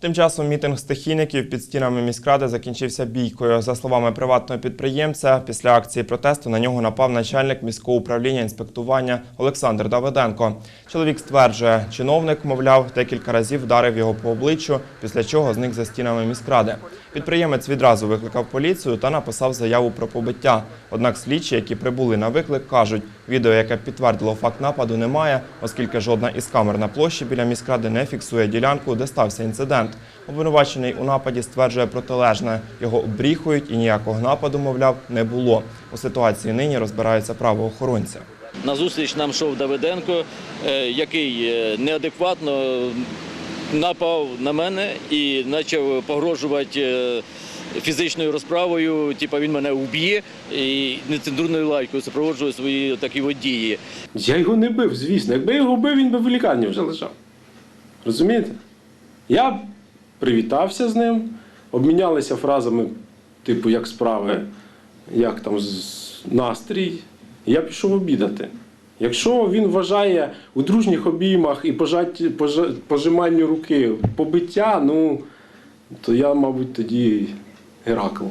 Тим часом мітинг стихійників під стінами міськради закінчився бійкою. За словами приватного підприємця, після акції протесту на нього напав начальник міського управління інспектування Олександр Давиденко. Чоловік стверджує, чиновник, мовляв, декілька разів вдарив його по обличчю, після чого зник за стінами міськради. Підприємець відразу викликав поліцію та написав заяву про побиття. Однак слідчі, які прибули на виклик, кажуть, відео, яке підтвердило факт нападу, немає, оскільки жодна із камер на площі біля міськради не фіксує ділянку, де стався інцидент. Обвинувачений у нападі стверджує протилежне. Його обріхують і ніякого нападу, мовляв, не було. У ситуації нині розбираються правоохоронці. На зустріч нам йшов Давиденко, е, який е, неадекватно напав на мене і почав погрожувати е, фізичною розправою, типу він мене вб'є і нецензурною лайкою супроводжує свої такі от дії. Я його не бив, звісно. Якби я його бив, він би в лікарні вже лежав. Розумієте? Я привітався з ним, обмінялися фразами, типу, як справи, як там настрій. Я пішов обідати. Якщо він вважає у дружніх обіймах і пожать, пож, пожиманню руки побиття, ну то я, мабуть, тоді Геракл.